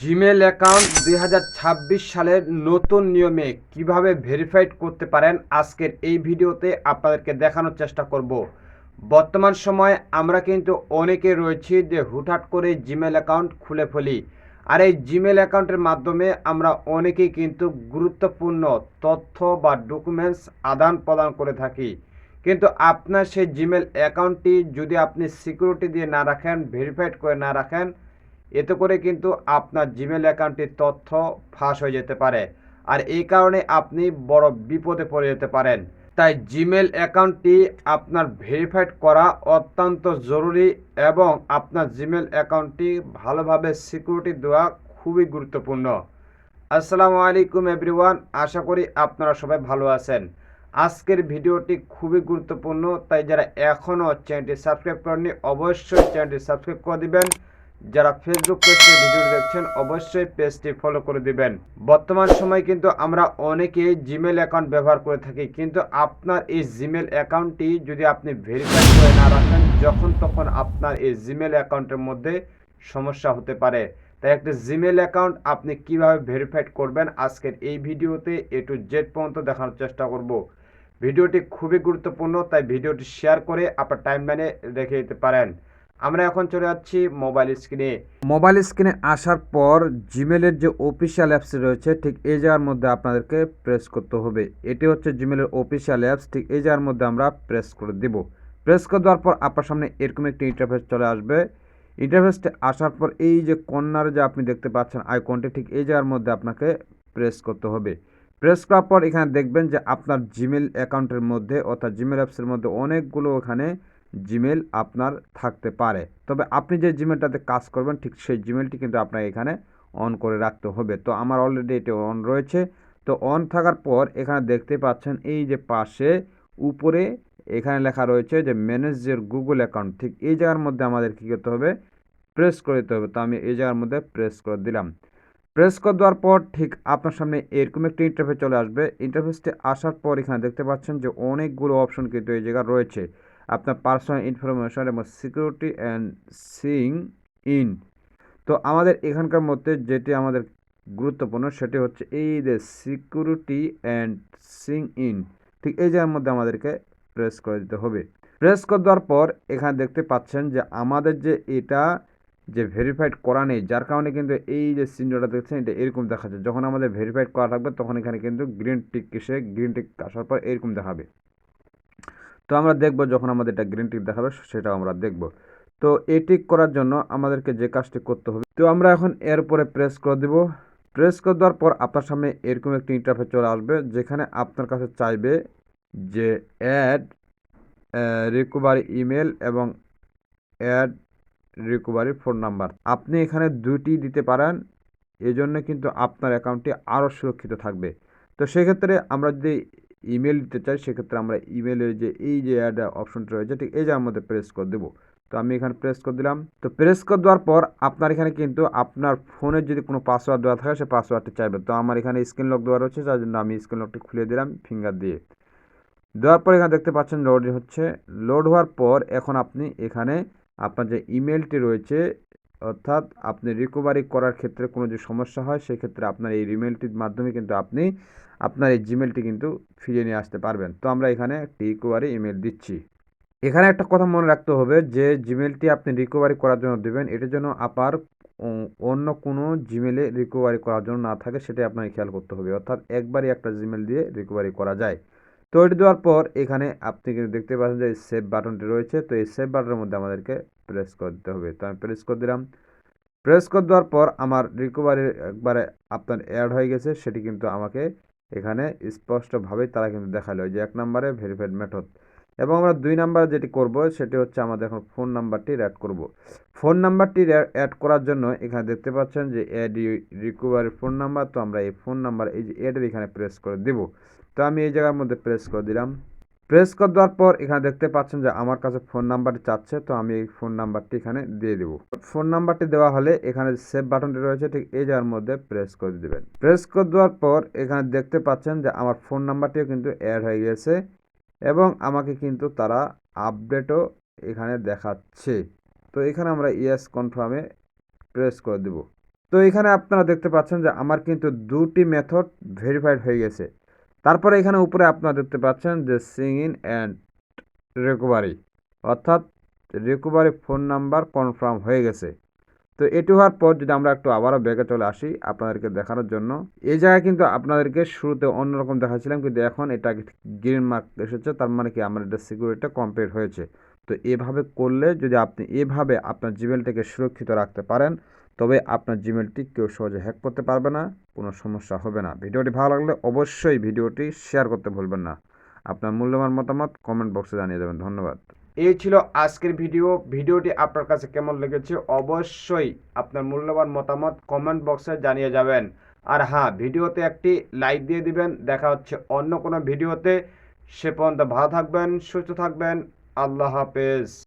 Gmail account দুই হাজার ছাব্বিশ সালের নতুন নিয়মে কীভাবে ভেরিফাইড করতে পারেন আজকের এই ভিডিওতে আপনাদেরকে দেখানোর চেষ্টা করব। বর্তমান সময়ে আমরা কিন্তু অনেকে রয়েছি যে হুটহাট করে জিমেল অ্যাকাউন্ট খুলে ফেলি। আর এই জিমেল অ্যাকাউন্টের মাধ্যমে আমরা অনেকেই কিন্তু গুরুত্বপূর্ণ তথ্য বা ডকুমেন্টস আদান প্রদান করে থাকি। কিন্তু আপনার সেই জিমেল অ্যাকাউন্টটি যদি আপনি সিকিউরিটি দিয়ে না রাখেন, ভেরিফাইড করে না রাখেন এতে করে কিন্তু আপনার জিমেল অ্যাকাউন্টটির তথ্য ফাঁস হয়ে যেতে পারে। আর এই কারণে আপনি বড় বিপদে পড়ে যেতে পারেন। তাই জিমেল অ্যাকাউন্টটি আপনার ভেরিফাইড করা অত্যন্ত জরুরি এবং আপনার জিমেল অ্যাকাউন্টটি ভালোভাবে সিকিউরিটি দেওয়া খুবই গুরুত্বপূর্ণ। আসসালামু আলাইকুম এভরিওয়ান আশা করি আপনারা সবাই ভালো আছেন। আজকের ভিডিওটি খুবই গুরুত্বপূর্ণ, তাই যারা এখনও চ্যানেলটি সাবস্ক্রাইব করেননি, অবশ্যই চ্যানেলটি সাবস্ক্রাইব করে দিবেন। যারা ফেসবুক পেজ থেকে ভিডিও দেখছেন, অবশ্যই পেজটি ফলো করে দিবেন। বর্তমান সময় কিন্তু আমরা অনেকে জিমেল অ্যাকাউন্ট ব্যবহার করে থাকি, কিন্তু আপনার এই জিমেল অ্যাকাউন্টটি যদি আপনি ভেরিফাই করে না রাখেন, যখন তখন আপনার এই জিমেল অ্যাকাউন্টের মধ্যে সমস্যা হতে পারে। তাই একটা জিমেল অ্যাকাউন্ট আপনি কীভাবে ভেরিফাইড করবেন, আজকের এই ভিডিওতে এ টু জেড পর্যন্ত দেখানোর চেষ্টা করব। ভিডিওটি খুবই গুরুত্বপূর্ণ, তাই ভিডিওটি শেয়ার করে আপনার টাইমলাইনে রেখে দিতে পারেন। আমরা এখন চলে যাচ্ছি মোবাইল স্ক্রিনে মোবাইল স্ক্রিনে আসার পর জিমেলের যে অফিসিয়াল অ্যাপস রয়েছে, ঠিক এই জায়গার মধ্যে আপনাদেরকে প্রেস করতে হবে। এটি হচ্ছে জিমেলের অফিসিয়াল অ্যাপস ঠিক এই জায়গার মধ্যে আমরা প্রেস করে দিব। প্রেস করে দেওয়ার পর আপনার সামনে এরকম একটি ইন্টারফেস চলে আসবে। ইন্টারফেসটি আসার পর এই যে কর্নারে যে আপনি দেখতে পাচ্ছেন আইকনটি ঠিক এই জায়গার মধ্যে আপনাকে প্রেস করতে হবে। প্রেস করার পর এখানে দেখবেন যে আপনার জিমেল অ্যাকাউন্টের মধ্যে, অর্থাৎ জিমেল অ্যাপসের মধ্যে অনেকগুলো এখানে জিমেল আপনার থাকতে পারে। তবে আপনি যে জিমেলটাতে কাজ করবেন, ঠিক সেই জিমেলটি কিন্তু আপনার এখানে অন করে রাখতে হবে। তো আমার অলরেডি এটি অন রয়েছে। তো অন থাকার পর এখানে দেখতে পাচ্ছেন এই যে পাশে উপরে এখানে লেখা রয়েছে যে ম্যানেজ ইউর গুগল অ্যাকাউন্ট ঠিক এই জায়গার মধ্যে আমাদের কী করতে হবে? প্রেস করে দিতে হবে। তো আমি এই জায়গার মধ্যে প্রেস করে দিলাম। প্রেস করে দেওয়ার পর ঠিক আপনার সামনে এরকম একটি ইন্টারফেস চলে আসবে। ইন্টারফেসটি আসার পর এখানে দেখতে পাচ্ছেন যে অনেকগুলো অপশন কিন্তু এই জায়গায় রয়েছে। আপনার পার্সোনাল ইনফরমেশন এবং সিকিউরিটি অ্যান্ড সিং ইন তো আমাদের এখানকার মধ্যে যেটি আমাদের গুরুত্বপূর্ণ, সেটি হচ্ছে এই যে সিকিউরিটি অ্যান্ড সিং ইন ঠিক এই জায়গার মধ্যে আমাদেরকে প্রেস করে দিতে হবে। প্রেস করে দেওয়ার পর এখানে দেখতে পাচ্ছেন যে আমাদের যে এটা যে ভেরিফাইড করা নেই, যার কারণে কিন্তু এই যে চিহ্নটা দেখছেন, এটা এরকম দেখাচ্ছে। যখন আমাদের ভেরিফাইড করা থাকবে তখন এখানে কিন্তু গ্রিন টিক এসে গ্রিন টিক আসার পর এরকম দেখাবে। তো আমরা দেখব যখন আমাদের এটা গ্রিন টিক দেখাবে, সেটাও আমরা দেখব। তো এই টিক করার জন্য আমাদেরকে যে কাজটি করতে হবে, তো আমরা এখন এর উপরে প্রেস করে দেব। প্রেস করে দেওয়ার পর আপনার সামনে এরকম একটি ইন্টারফেস চলে আসবে, যেখানে আপনার কাছে চাইবে যে অ্যাড রিকভারি ইমেল এবং অ্যাড রিকভারি ফোন নাম্বার আপনি এখানে দুটি দিতে পারেন, এজন্য কিন্তু আপনার অ্যাকাউন্টটি আরও সুরক্ষিত থাকবে। তো সেক্ষেত্রে আমরা যদি ইমেল দিতে চাই, সেক্ষেত্রে আমরা ইমেলের যে এই যে অ্যাড অপশনটা রয়েছে, ঠিক এই জায়গার মধ্যে প্রেস করে দেবো। তো আমি এখানে প্রেস করে দিলাম। তো প্রেস করে দেওয়ার পর আপনার এখানে কিন্তু আপনার ফোনের যদি কোনো পাসওয়ার্ড দেওয়া থাকে, সে পাসওয়ার্ডটি চাইবে। তো আমার এখানে স্ক্রিন লক দেওয়া রয়েছে, যার জন্য আমি স্ক্রিন লকটি খুলে দিলাম ফিঙ্গার দিয়ে। দেওয়ার পর এখানে দেখতে পাচ্ছেন লোড হচ্ছে। লোড হওয়ার পর এখন আপনি এখানে আপনার যে ইমেলটি রয়েছে অর্থাৎ আপনি রিকভারি করার ক্ষেত্রে কোনো যে সমস্যা হয়, সেক্ষেত্রে আপনার এই ইমেলটির মাধ্যমে কিন্তু আপনি আপনার এই জিমেলটি কিন্তু ফিরিয়ে নিয়ে আসতে পারবেন। তো আমরা এখানে একটি রিকভারি ইমেল দিচ্ছি। এখানে একটা কথা মনে রাখতে হবে যে জিমেলটি আপনি রিকভারি করার জন্য দেবেন, এটার জন্য আপনার অন্য কোনো জিমেলে রিকভারি করার জন্য না থাকে, সেটাই আপনাকে খেয়াল করতে হবে। অর্থাৎ একবারই একটা জিমেল দিয়ে রিকভারি করা যায়। তো এটি দেওয়ার পর এখানে আপনি কিন্তু দেখতে পাচ্ছেন যে সেভ বাটনটি রয়েছে। তো এই সেভ বাটনের মধ্যে আমাদেরকে প্রেস করতে হবে। তো আমি প্রেস করে দিলাম। প্রেস করে দেওয়ার পর আমার রিকভারি একবারে আপনার অ্যাড হয়ে গেছে। সেটি কিন্তু আমাকে এখানে স্পষ্টভাবে তারা কিন্তু দেখাল যে এক নম্বরে ভেরিফাইড মেথড এবং আমরা দুই নাম্বারে যেটি করব, সেটি হচ্ছে আমাদের এখন ফোন নাম্বারটি অ্যাড করব। ফোন নাম্বারটি অ্যাড করার জন্য এখানে দেখতে পাচ্ছেন যে অ্যাড রিকভারি ফোন নাম্বার তো আমরা এই ফোন নাম্বার এই যে অ্যাডের এখানে প্রেস করে দেব। তো আমি এই জায়গার মধ্যে প্রেস করে দিলাম। প্রেস করে দেওয়ার পর এখানে দেখতে পাচ্ছেন যে আমার কাছে ফোন নাম্বারটি চাচ্ছে, তো আমি এই ফোন নাম্বারটি এখানে দিয়ে দেবো। ফোন নাম্বারটি দেওয়া হলে এখানে সেভ বাটনটি রয়েছে, ঠিক এই জায়গার মধ্যে প্রেস করে দেবেন। প্রেস করে দেওয়ার পর এখানে দেখতে পাচ্ছেন যে আমার ফোন নাম্বারটিও কিন্তু অ্যাড হয়ে গেছে এবং আমাকে কিন্তু তারা আপডেটও এখানে দেখাচ্ছে। তো এখানে আমরা ইয়েস কনফার্মে প্রেস করে দেব। তো এখানে আপনারা দেখতে পাচ্ছেন যে আমার কিন্তু দুটি মেথড ভেরিফাইড হয়ে গেছে। তারপরে এখানে উপরে আপনারা দেখতে পাচ্ছেন যে সিং অ্যান্ড রিকভারি অর্থাৎ রিকভারি ফোন নাম্বার কনফার্ম হয়ে গেছে। তো এটি হওয়ার পর যদি আমরা একটু আবারও ব্যাগে চলে আসি আপনাদেরকে দেখানোর জন্য। এই জায়গায় কিন্তু আপনাদেরকে শুরুতে অন্যরকম দেখাচ্ছিলাম, কিন্তু এখন এটা গ্রিন মার্ক এসেছে, তার মানে কি আমার এটা সিকিউরিটি কমপ্লিট হয়েছে। তো এভাবে করলে যদি আপনি এভাবে আপনার জিমেলটাকে সুরক্ষিত রাখতে পারেন, তবে আপনার জিমেলটি কেউ সহজে হ্যাক করতে পারবে না। কোনো সমস্যা হবে না। ভিডিওটি ভালো লাগলে অবশ্যই ভিডিওটি শেয়ার করতে ভুলবেন না। আপনার মূল্যবান মতামত কমেন্ট বক্সে জানিয়ে দেবেন। ধন্যবাদ। এই ছিল আজকের ভিডিও। ভিডিওটি আপনার কাছে কেমন লেগেছে অবশ্যই আপনার মূল্যবান মতামত কমেন্ট বক্সে জানিয়ে যাবেন। আর হ্যাঁ ভিডিওতে একটি লাইক দিয়ে দিবেন। দেখা হচ্ছে অন্য কোনো ভিডিওতে। সে পর্যন্ত ভালো থাকবেন, সুস্থ থাকবেন। আল্লাহ হাফেজ।